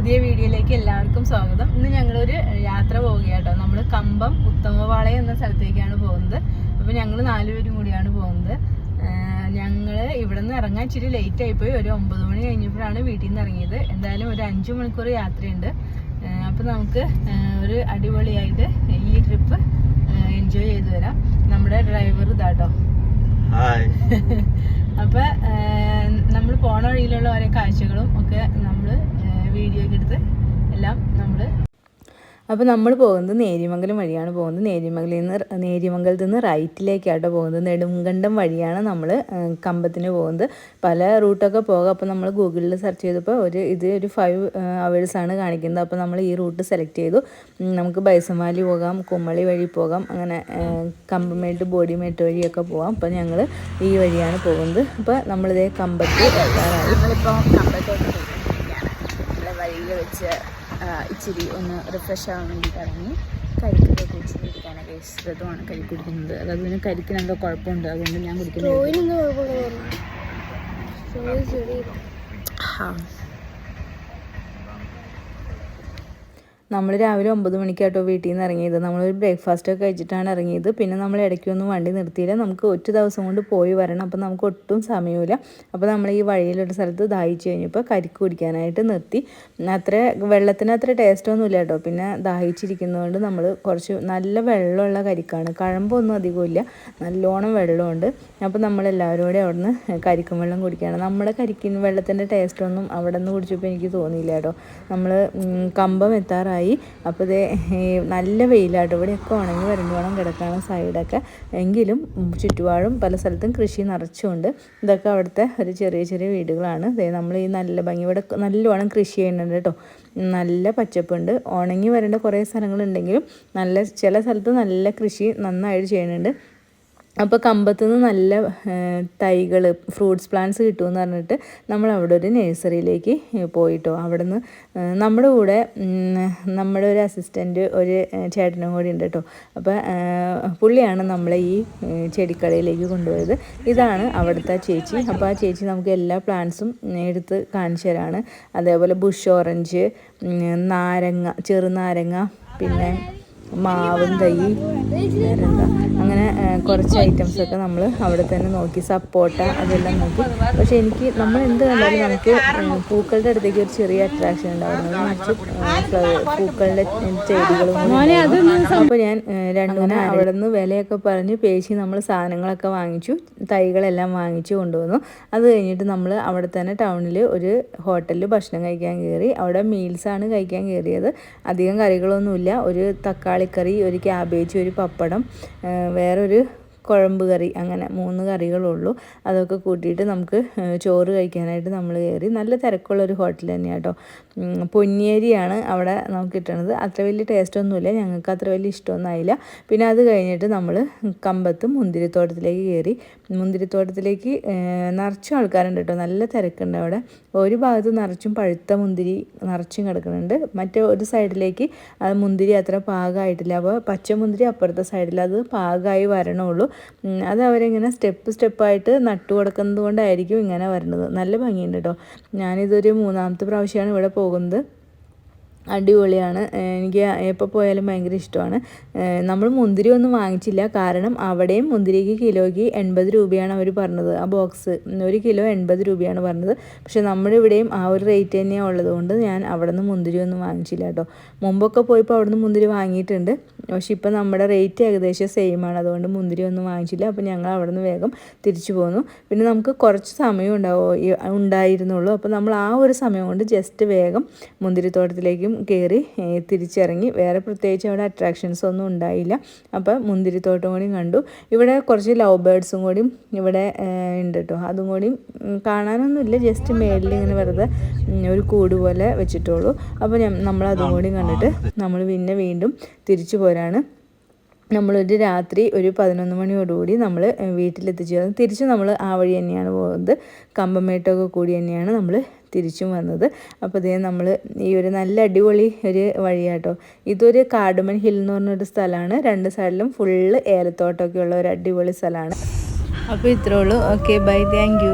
പുതിയ വീഡിയോയിലേക്ക് എല്ലാവർക്കും സ്വാഗതം. ഇന്ന് ഞങ്ങളൊരു യാത്ര പോവുകയാട്ടോ. നമ്മൾ കമ്പം ഉത്തമപാളയം എന്ന സ്ഥലത്തേക്കാണ് പോകുന്നത്. അപ്പോൾ ഞങ്ങൾ നാലുപേരും കൂടിയാണ് പോകുന്നത്. ഞങ്ങൾ ഇവിടെ നിന്ന് ഇറങ്ങാൻ ഇച്ചിരി ലേറ്റ് ആയിപ്പോയി ഒരു ഒമ്പത് മണി കഴിഞ്ഞപ്പോഴാണ് വീട്ടിൽ നിന്ന് ഇറങ്ങിയത്. എന്തായാലും ഒരു അഞ്ച് മണിക്കൂർ യാത്രയുണ്ട്. അപ്പോൾ നമുക്ക് ഒരു അടിപൊളിയായിട്ട് ഈ ട്രിപ്പ് എൻജോയ് ചെയ്ത് വരാം. നമ്മുടെ ഡ്രൈവർ ഇതാട്ടോ. അപ്പൊ നമ്മൾ പോണ വഴിയിലുള്ള ഓരോ കാഴ്ചകളും ഒക്കെ നമ്മൾ വീഡിയോ ഒക്കെ എടുത്ത് എല്ലാം നമ്മൾ അപ്പോൾ നമ്മൾ പോകുന്നത് നേര്യമംഗലം വഴിയാണ്. പോകുന്നത് നേര്യമംഗലിൽ നിന്ന് നേര്യമംഗലത്ത് നിന്ന് റൈറ്റിലേക്കാട്ടോ പോകുന്നത്. നെടുങ്കണ്ടം വഴിയാണ് നമ്മൾ കമ്പത്തിന് പോകുന്നത്. പല റൂട്ടൊക്കെ പോകാം. അപ്പോൾ നമ്മൾ ഗൂഗിളിൽ സെർച്ച് ചെയ്തപ്പോൾ ഒരു ഇത് ഒരു ഫൈവ് അവേഴ്സാണ് കാണിക്കുന്നത്. അപ്പോൾ നമ്മൾ ഈ റൂട്ട് സെലക്ട് ചെയ്തു. നമുക്ക് ബൈസമാലി പോകാം കുമ്മളി വഴി പോകാം അങ്ങനെ കമ്പമേട്ട് ബോഡിമേട്ട് വഴിയൊക്കെ പോകാം. അപ്പോൾ ഞങ്ങൾ ഈ വഴിയാണ് പോകുന്നത്. അപ്പോൾ നമ്മളിതേ കമ്പത്ത് എത്താറായി. നമ്മളിപ്പോൾ കമ്പത്തോട്ട് വഴിയിൽ വെച്ച് ഇച്ചിരി ഒന്ന് റിഫ്രഷ് ആവാൻ വേണ്ടിയിട്ട് ഇറങ്ങി. കരിക്കൊക്കെ കുടിച്ചിരിക്കാനൊക്കെ ഇഷ്ടമാണ് കരി കുടിക്കുന്നത്. അതായത് പിന്നെ കരിക്കിന് എന്തോ കുഴപ്പമുണ്ട്. അതുകൊണ്ട് ഞാൻ കുടിക്കുന്നത് ആ. നമ്മൾ രാവിലെ ഒമ്പത് മണിക്കാട്ടോ വീട്ടിൽ നിന്ന് ഇറങ്ങിയത് നമ്മളൊരു ബ്രേക്ക്ഫാസ്റ്റ് ഒക്കെ കഴിച്ചിട്ടാണ് ഇറങ്ങിയത് പിന്നെ നമ്മൾ ഇടയ്ക്കൊന്നും വണ്ടി നിർത്തിയില്ല. നമുക്ക് ഒറ്റ ദിവസം കൊണ്ട് പോയി വരണം. അപ്പോൾ നമുക്ക് ഒട്ടും സമയമില്ല അപ്പോൾ നമ്മൾ ഈ വഴിയിലൊരു സ്ഥലത്ത് ദാഹിച്ചു കഴിഞ്ഞപ്പോൾ കരിക്ക് കുടിക്കാനായിട്ട് നിർത്തി. അത്ര വെള്ളത്തിന് അത്ര ടേസ്റ്റൊന്നും ഇല്ല കേട്ടോ. പിന്നെ ദാഹിച്ചിരിക്കുന്നതുകൊണ്ട് നമ്മൾ കുറച്ച് നല്ല വെള്ളമുള്ള കരിക്കാണ്. കഴമ്പൊന്നും അധികമില്ല നല്ലോണം വെള്ളമുണ്ട് അപ്പോൾ നമ്മളെല്ലാവരും കൂടെ അവിടുന്ന് കരിക്കും വെള്ളം കുടിക്കുകയാണ് നമ്മുടെ കരിക്കിന് വെള്ളത്തിന്റെ ടേസ്റ്റൊന്നും അവിടെ നിന്ന് കുടിച്ചപ്പോൾ എനിക്ക് തോന്നിയില്ല കേട്ടോ. നമ്മൾ കമ്പം എത്താറായി. അപ്പോൾ ഇത് നല്ല വെയിലാട്ടോ. ഇവിടെയൊക്കെ ഉണങ്ങി വരണ്ടു വേണം കിടക്കാണ് സൈഡൊക്കെ. എങ്കിലും ചുറ്റുപാടും പല സ്ഥലത്തും കൃഷി നിറച്ചുകൊണ്ട് ഇതൊക്കെ അവിടുത്തെ ഒരു ചെറിയ ചെറിയ വീടുകളാണ്. ദേ നമ്മൾ ഈ നല്ല ഭംഗി ഇവിടെ നല്ലോണം കൃഷി ചെയ്യുന്നുണ്ട് കേട്ടോ. നല്ല പച്ചപ്പുണ്ട്. ഉണങ്ങി വരേണ്ട കുറേ സ്ഥലങ്ങളുണ്ടെങ്കിലും നല്ല ചില സ്ഥലത്ത് നല്ല കൃഷി നന്നായിട്ട് ചെയ്യുന്നുണ്ട്. അപ്പോൾ കമ്പത്തു നിന്ന് നല്ല തൈകൾ ഫ്രൂട്ട്സ് പ്ലാന്റ്സ് കിട്ടുമെന്ന് പറഞ്ഞിട്ട് നമ്മൾ അവിടെ ഒരു നഴ്സറിയിലേക്ക് പോയിട്ടോ. അവിടെ നിന്ന് നമ്മുടെ കൂടെ നമ്മുടെ ഒരു അസിസ്റ്റന്റ് ഒരു ചേട്ടനും കൂടി ഉണ്ട് കേട്ടോ അപ്പോൾ പുള്ളിയാണ് നമ്മളെ ഈ ചെടിക്കടയിലേക്ക് കൊണ്ടുപോയത്. ഇതാണ് അവിടുത്തെ ചേച്ചി. അപ്പോൾ ആ ചേച്ചി നമുക്ക് എല്ലാ പ്ലാന്റ്സും എടുത്ത് കാണിച്ചു തരാണ്. അതേപോലെ ബുഷ് ഓറഞ്ച് നാരങ്ങ ചെറുനാരങ്ങ പിന്നെ മാവും തൈ അങ്ങനെ കുറച്ച് ഐറ്റംസ് ഒക്കെ നമ്മൾ അവിടെ തന്നെ നോക്കി സപ്പോട്ട അതെല്ലാം നോക്കി. പക്ഷെ എനിക്ക് നമ്മൾ എന്ത് കണ്ടാലും നമുക്ക് പൂക്കളുടെ അടുത്തേക്ക് ഒരു ചെറിയ അട്രാക്ഷൻ ഫ്ലവർ പൂക്കളുടെ ചെടികളും അപ്പോൾ ഞാൻ രണ്ടുമൂന്ന് അവിടെ നിന്ന് വിലയൊക്കെ പറഞ്ഞ് പേശി നമ്മൾ സാധനങ്ങളൊക്കെ വാങ്ങിച്ചു തൈകളെല്ലാം വാങ്ങിച്ചു കൊണ്ടുവന്നു. അത് കഴിഞ്ഞിട്ട് നമ്മൾ അവിടെ തന്നെ ടൗണിൽ ഒരു ഹോട്ടലിൽ ഭക്ഷണം കഴിക്കാൻ കയറി. അവിടെ മീൽസാണ് കഴിക്കാൻ കയറിയത്. അധികം കറികളൊന്നുമില്ല. ഒരു തക്കാളിക്കറി ഒരു ക്യാബേജ് ഒരു പപ്പടം വേറൊരു കുഴമ്പ് കറി അങ്ങനെ മൂന്ന് കറികളുള്ളൂ. അതൊക്കെ കൂട്ടിയിട്ട് നമുക്ക് ചോറ് കഴിക്കാനായിട്ട് നമ്മൾ കയറി. നല്ല തിരക്കുള്ളൊരു ഹോട്ടൽ തന്നെയാണ് കേട്ടോ പൊന്നിയേരിയാണ് അവിടെ നമുക്ക് കിട്ടണത്. അത്ര വലിയ ടേസ്റ്റൊന്നുമില്ല ഞങ്ങൾക്ക് അത്ര വലിയ ഇഷ്ടമൊന്നും പിന്നെ അത് കഴിഞ്ഞിട്ട് നമ്മൾ കമ്പത്ത് മുന്തിരിത്തോട്ടത്തിലേക്ക് കയറി. മുന്തിരിത്തോട്ടത്തിലേക്ക് നിറച്ചും ആൾക്കാരുണ്ട് കേട്ടോ നല്ല തിരക്കുണ്ട് അവിടെ. ഒരു ഭാഗത്ത് നിറച്ചും പഴുത്ത മുന്തിരി നിറച്ചും കിടക്കുന്നുണ്ട്. മറ്റേ ഒരു സൈഡിലേക്ക് അത് മുന്തിരി അത്ര പാകമായിട്ടില്ല. അപ്പോൾ പച്ചമുന്തിരി അപ്പുറത്തെ സൈഡിൽ അത് പാകമായി വരണുള്ളൂ അത് അവരിങ്ങനെ സ്റ്റെപ്പ് സ്റ്റെപ്പായിട്ട് നട്ടു കൊടുക്കുന്നത് കൊണ്ടായിരിക്കും ഇങ്ങനെ വരുന്നത്. നല്ല ഭംഗിയുണ്ട് കേട്ടോ ഞാനിതൊരു മൂന്നാമത്തെ പ്രാവശ്യമാണ് ഇവിടെ പോകുന്നത്. അടിപൊളിയാണ്. എനിക്ക് എപ്പോൾ പോയാലും ഭയങ്കര ഇഷ്ടമാണ്. നമ്മൾ മുന്തിരി ഒന്നും വാങ്ങിച്ചില്ല. കാരണം അവിടെയും മുന്തിരിക്ക് കിലോയ്ക്ക് എൺപത് രൂപയാണ് അവർ പറഞ്ഞത്. ആ ബോക്സ് ഒരു കിലോ എൺപത് രൂപയാണ് പറഞ്ഞത്. പക്ഷേ നമ്മുടെ ഇവിടെയും ആ ഒരു റേറ്റ് തന്നെയാണ് ഉള്ളതുകൊണ്ട് ഞാൻ അവിടെ നിന്ന് മുന്തിരി ഒന്നും വാങ്ങിച്ചില്ല കേട്ടോ. മുമ്പൊക്കെ പോയപ്പോൾ അവിടെ നിന്ന് മുന്തിരി വാങ്ങിയിട്ടുണ്ട്. പക്ഷെ ഇപ്പം നമ്മുടെ റേറ്റ് ഏകദേശം സെയിം ആണ്. അതുകൊണ്ട് മുന്തിരി ഒന്നും വാങ്ങിച്ചില്ല. അപ്പോൾ ഞങ്ങൾ അവിടെ നിന്ന് വേഗം തിരിച്ചു പോന്നു. പിന്നെ നമുക്ക് കുറച്ച് സമയം ഉണ്ടാവും? ഉണ്ടായിരുന്നുള്ളൂ. അപ്പോൾ നമ്മൾ ആ ഒരു സമയം കൊണ്ട് ജസ്റ്റ് വേഗം മുന്തിരിത്തോട്ടത്തിലേക്കും കയറി തിരിച്ചിറങ്ങി. വേറെ പ്രത്യേകിച്ച് അവിടെ അട്രാക്ഷൻസ് ഒന്നും ഉണ്ടായില്ല. അപ്പോൾ മുന്തിരിത്തോട്ടം കൂടി കണ്ടു. ഇവിടെ കുറച്ച് ലവ് ബേർഡ്സും കൂടിയും ഇവിടെ ഉണ്ട് കേട്ടോ അതും കൂടിയും കാണാനൊന്നുമില്ല ജസ്റ്റ് മേളിൽ ഇങ്ങനെ വെറുതെ ഒരു കൂട് പോലെ വെച്ചിട്ടുള്ളൂ അപ്പോൾ നമ്മൾ അതും കൂടി കണ്ടിട്ട് നമ്മൾ പിന്നെ വീണ്ടും തിരിച്ചു പോരാണ്. നമ്മളൊരു രാത്രി ഒരു പതിനൊന്ന് മണിയോടുകൂടി നമ്മൾ വീട്ടിലെത്തിച്ചു തിരിച്ച് നമ്മൾ ആ വഴി തന്നെയാണ് പോകുന്നത്. കമ്പമേട്ടൊക്കെ കൂടി തന്നെയാണ് നമ്മൾ തിരിച്ചും വന്നത്. അപ്പോൾ ഇതേ നമ്മൾ ഈ ഒരു നല്ല അടിപൊളി ഒരു വഴിയാട്ടോ. ഇതൊരു കാടുമൻ ഹിൽ എന്ന് പറഞ്ഞൊരു സ്ഥലമാണ്. രണ്ട് സൈഡിലും ഫുള്ള് ഏലത്തോട്ടമൊക്കെ ഉള്ള ഒരു അടിപൊളി സ്ഥലമാണ്. അപ്പോൾ ഇത്രേ ഉള്ളൂ. Okay bye thank you